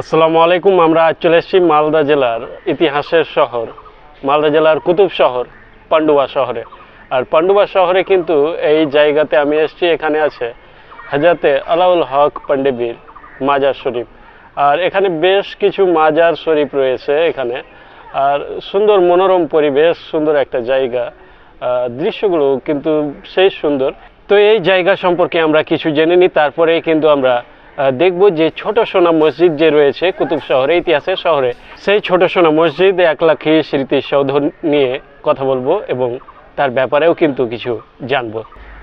আসসালামু আলাইকুম, আমরা চলে এসেছি মালদা জেলার ইতিহাসের শহর, মালদা জেলার কুতুব শহর, পান্ডুয়া শহরে। আর পান্ডুয়া শহরে কিন্তু এই জায়গাতে আমি এসেছি, এখানে আছে হাজাতে আলাউল হক পান্ডেবীর মাজার শরীফ। আর এখানে বেশ কিছু মাজার শরীফ রয়েছে এখানে। আর সুন্দর মনোরম পরিবেশ, সুন্দর একটা জায়গা দৃশ্যগুলো কিন্তু সেই সুন্দর। তো এই জায়গা সম্পর্কে আমরা কিছু জেনে নিই, তারপরেই কিন্তু আমরা দেখব যে ছোট সোনা মসজিদ যে রয়েছে কুতুব শহরে ইতিহাসের শহরে, সেই ছোট সোনা মসজিদ এক লাখি স্মৃতিসৌধ নিয়ে কথা বলব এবং তার ব্যাপারেও কিন্তু কিছু জানব।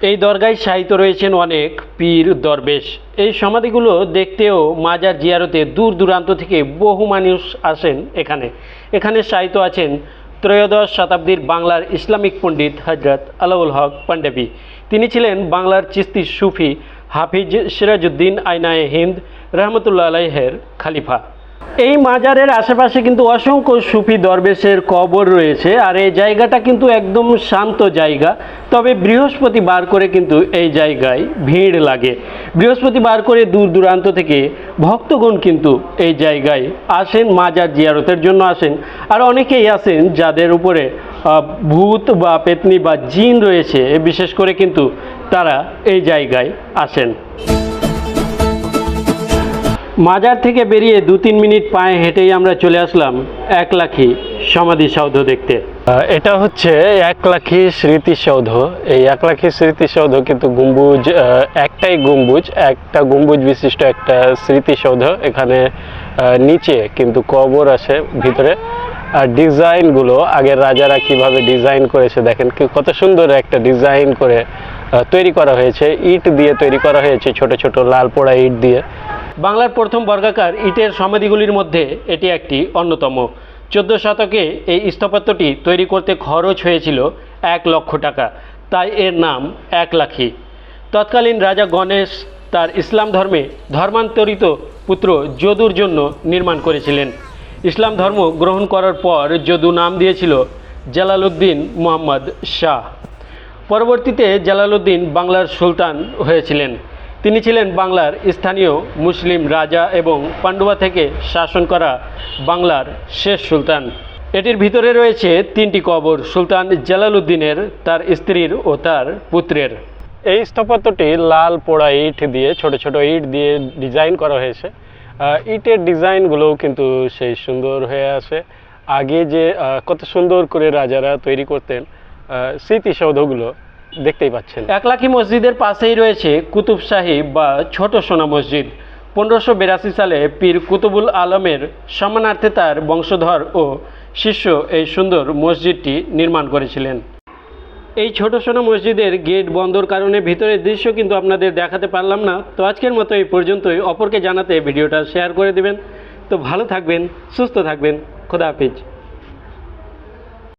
এই দরগায় সাহিত্য রয়েছেন অনেক পীর দরবেশ। এই সমাধিগুলো দেখতেও মাজার জিয়ারতে দূর দূরান্ত থেকে বহু মানুষ আসেন এখানে। এখানে সাহিত্য আছেন ত্রয়োদশ শতাব্দীর বাংলার ইসলামিক পণ্ডিত হজরত আলাউল হক পাণ্ডেবী। তিনি ছিলেন বাংলার চিস্তি সুফি হাফিজ সিরাজউদ্দিন আইনায়ে হিন্দ রহমতুল্লাহ আলাইহের খালিফা। এই মাজারের আশেপাশে কিন্তু অসংখ্য সুফি দরবেশের কবর রয়েছে আর এই জায়গাটা কিন্তু একদম শান্ত জায়গা, তবে বৃহস্পতিবার করে কিন্তু এই জায়গায় ভিড় লাগে। বৃহস্পতিবার করে দূর দূরান্ত থেকে ভক্তগণ কিন্তু এই জায়গায় আসেন, মাজার জিয়ারতের জন্য আসেন। আর অনেকেই আছেন যাদের উপরে ভূত বা পেতনি বা জিন রয়েছে বিশেষ করে কিন্তু তারা এই জায়গায় আসেন। মাজার থেকে বেরিয়ে দু তিন মিনিট পায়ে হেঁটেই আমরা চলে আসলাম এক লাখি সমাধিসৌধ দেখতে। এটা হচ্ছে এক লাখি স্মৃতিসৌধ এই এক লাখি স্মৃতিসৌধ কিন্তু গম্বুজ একটাই গম্বুজ, একটা গম্বুজ বিশিষ্ট একটা স্মৃতিসৌধ এখানে নিচে কিন্তু কবর আছে ভিতরে। ডিজাইনগুলো আগের রাজারা কীভাবে ডিজাইন করেছে দেখেন কত সুন্দর একটা ডিজাইন করে তৈরি করা হয়েছে। ইট দিয়ে তৈরি করা হয়েছে ছোট ছোট লাল পোড়া ইট দিয়ে। বাংলার প্রথম বর্গাকার ইটের সমাধিগুলির মধ্যে এটি একটি অন্যতম। চোদ্দ শতকে এই স্থাপত্যটি তৈরি করতে খরচ হয়েছিল এক লক্ষ টাকা। তাই এর নাম এক লাখি তৎকালীন রাজা গণেশ তার ইসলাম ধর্মে ধর্মান্তরিত পুত্র যদুর জন্য নির্মাণ করেছিলেন। ইসলাম ধর্ম গ্রহণ করার পর যদু নাম দিয়েছিল জালালউদ্দিন মোহাম্মদ শাহ। পরবর্তীতে জালালউদ্দিন বাংলার সুলতান হয়েছিলেন। তিনি ছিলেন বাংলার স্থানীয় মুসলিম রাজা এবং পান্ডুয়া থেকে শাসন করা বাংলার শেষ সুলতান। এটির ভিতরে রয়েছে তিনটি কবর, সুলতান জালালউদ্দিনের, তার স্ত্রীর ও তার পুত্রের। এই স্থাপত্যটি লাল পোড়া ইট দিয়ে, ছোট ছোট ইট দিয়ে ডিজাইন করা হয়েছে। ইটের ডিজাইনগুলোও কিন্তু সেই সুন্দর হয়ে আছে। আগে যে কত সুন্দর করে রাজারা তৈরি করতেন স্মৃতিসৌধগুলো দেখতেই পাচ্ছেন। একলাখি মসজিদের পাশেই রয়েছে কুতুব সাহিব বা ছোট সোনা মসজিদ। পনেরোশো বিরাশি সালে পীর কুতুবুল আলমের সম্মানার্থে তার বংশধর ও শিষ্য এই সুন্দর মসজিদটি নির্মাণ করেছিলেন। এই ছোট সোনা মসজিদের গেট বন্ধর কারণে ভিতরের দৃশ্য কিন্তু আপনাদের দেখাতে পারলাম না। তো আজকের মতো এই পর্যন্তই। অপরকে জানাতে ভিডিওটা শেয়ার করে দেবেন। তো ভালো থাকবেন, সুস্থ থাকবেন। খোদা হাফিজ।